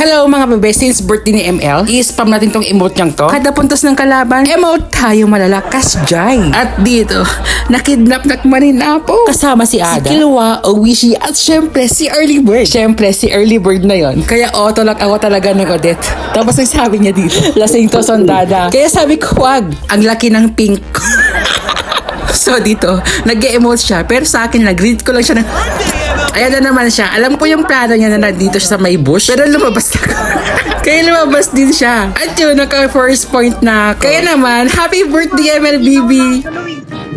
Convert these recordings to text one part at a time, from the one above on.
Hello mga bebe, since birthday ni ML, i-spam natin tong emote niyang to. Kada puntos ng kalaban, emote tayo malalakas jay. At dito, nakidnap na manina po. Kasama si Ada, si Kilwa, Owishi, at syempre si Early Bird. Syempre si Early Bird na yon. Kaya auto lang ako talaga ng Odette. Tapos ang sabi niya dito, lasing to sondada. Kaya sabi ko, wag. Ang laki ng pink. So dito, nag-emote siya. Pero sa akin, nag-greet ko lang siya ng... Ayan na naman siya. Alam ko yung plano niya na nandito siya sa may bush. Pero lumabas ako. Kaya lumabas din siya. At yun, naka first point na ako. Kaya naman, happy birthday MLBB!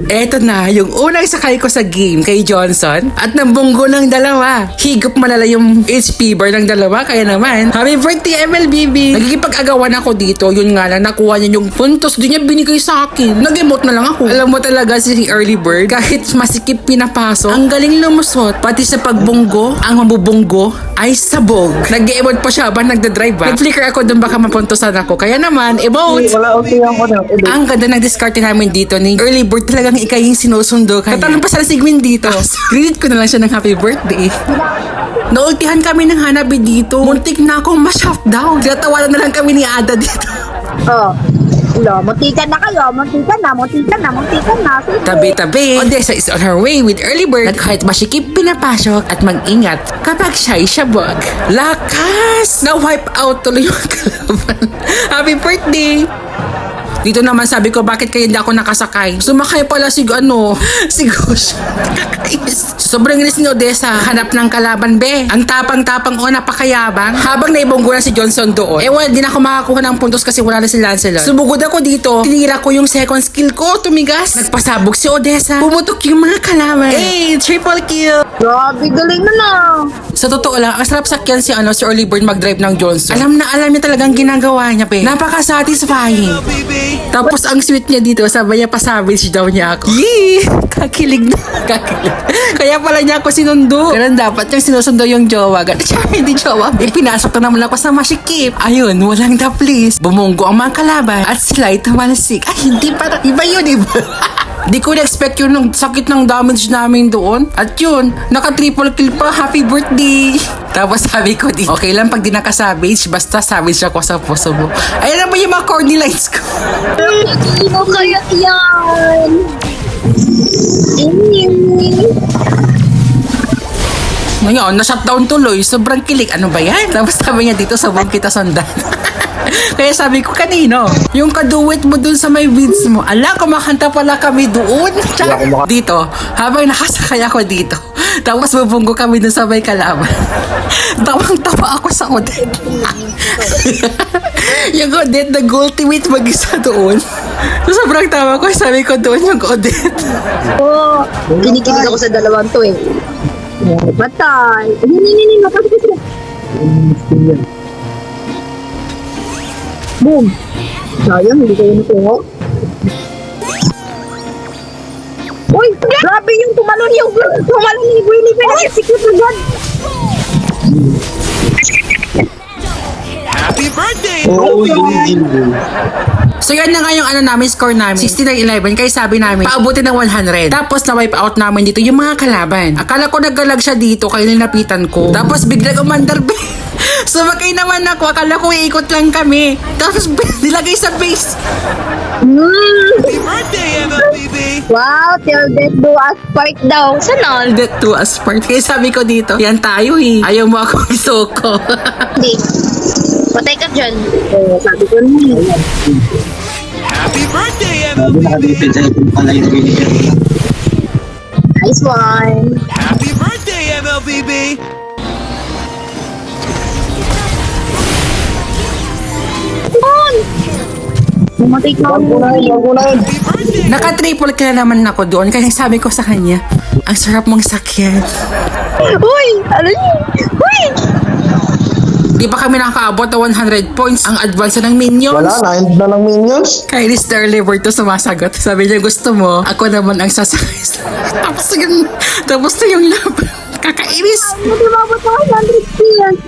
Eto na, yung unang sakay ko sa game kay Johnson at nambunggo ng dalawa. Higop malala yung HP bar ng dalawa, kaya naman, happy birthday MLBB! Nagkikipag-agawan ako dito, yun nga lang, nakuha niya yung puntos, di niya binigay sa akin. Nag-emote na lang ako. Alam mo talaga si Early Bird, kahit masikip pinapasok, ang galing lumusot, pati sa pagbunggo, ang mabubunggo ay sabog. Nag-emote pa siya ba nagda-drive ba? Nag-flicker ako doon baka mapuntosan ako. Kaya naman, emote! Wala okay ako na. Ang ganda ng discarte namin dito ni Early Bird talagang ikay yung sinusundo kanya. Tatanong pa sana si Gwen dito. Greet ko na lang siya ng happy birthday. Naultihan kami ng hanabi dito. Muntik na akong ma-shutdown. Tinatawanan na lang kami ni Ada dito. Oh. Wala, muntikan na kayo. Muntikan na, muntikan na, muntikan na. Sige. Tabi-tabi. Odessa is on her way with Early Bird at kahit masikip pinapasok at mag-ingat kapag siya'y shabog. Lakas! Na-wipe out tuloy yung kalaban. Happy birthday! Dito naman sabi ko, bakit kaya hindi ako nakasakay? Sumakay pala si ano, si Gosh. Sobrang inis ni Odessa. Hanap ng kalaban, be. Ang tapang-tapang o napakayabang. Habang naibonggo na si Johnson doon. Eh, wala din ako makakuha ng puntos kasi wala na si Lancelot. Sumugod ako dito. Tinira ko yung second skill ko. Tumigas. Nagpasabog si Odessa. Pumutok yung mga kalaban. Hey, triple kill. Grabe, galing na na. Sa totoo lang, ang sarap sakyan si ano si Bird mag-drive ng Johnson. Alam na alam niya talagang ginagawa niya, pe. Napaka-satisfying. Tapos ang sweet niya dito, sabay niya pa-savage daw niya ako. Yee! Kakilig na. Kakilig. Kaya pala niya ako sinundo. Ganun dapat yung sinusundo yung jowa. Ganun siya, hindi jowa. Eh, pinasok na naman ako sa masikip. Ayun, walang the please. Bumunggo ang mga kalaban at sila'y tumalsik. Ay, hindi para. Iba yun, iba. Di ko na-expect yun ng sakit ng damage namin doon. At yun, naka-triple kill pa. Happy birthday! Tapos sabi ko, di, okay lang pag di naka-savage, basta savage ako sa puso mo. Ayan na ba yung mga corny lines ko? Sino kaya yan? Ngayon, na-shutdown tuloy. Sobrang kilig. Ano ba yan? Tapos sabi niya dito, sabog kita sundan. Kaya sabi ko kanino, yung kaduwit mo dun sa may weeds mo. Ala, kumakanta pala kami doon. Tsaka, dito, habang nakasakay ako dito. Tapos bubunggo kami dun sa may kalaban. Tawang-tawa ako sa Odette. yung Odette, nag-ultimate mag-isa doon. So, sobrang tawa ko. Sabi ko doon yung Odette. Oh, kinikilig ako sa dalawang to eh. Patay. Hindi, hindi, hindi. Napasok ko sila. Boom. Sayang, hindi kayo nakuha. Uy, grabe yung tumalon yung tumalon ni Winnie Pinag-execute na dyan. Happy birthday! Yun, yun. So yan na nga yung ano namin, score namin. 69-11. Kaya sabi namin, paabutin ng 100. Tapos na-wipe out namin dito yung mga kalaban. Akala ko naggalag siya dito, kaya nilapitan ko. Tapos biglang umandar Sumakay naman ako. Akala ko iikot lang kami. Tapos nilagay sa base. Mm. Happy birthday, MLBB! Wow, till death do us part daw. All. That to us part. Kaya sabi ko dito, yan tayo eh. Ayaw mo ako isoko. Hindi. Patay ka dyan. Sabi ko na. Happy birthday, MLBB! Nice one. Happy birthday, MLBB! On! Pumatay ka! Naka-triple ka na naman ako doon. Kaya sabi ko sa kanya, ang sarap mong sakyan. Uy! Ano yun? Uy! Di pa kami nakakaabot ng 100 points ang advance ng minions. Wala na, end na ng minions. Ni Sterling to sumasagot. Sabi niya, gusto mo, ako naman ang sasakay. sa- tapos yun, tapos na yung laban. Kakainis. Hindi mabot ako 100 kills.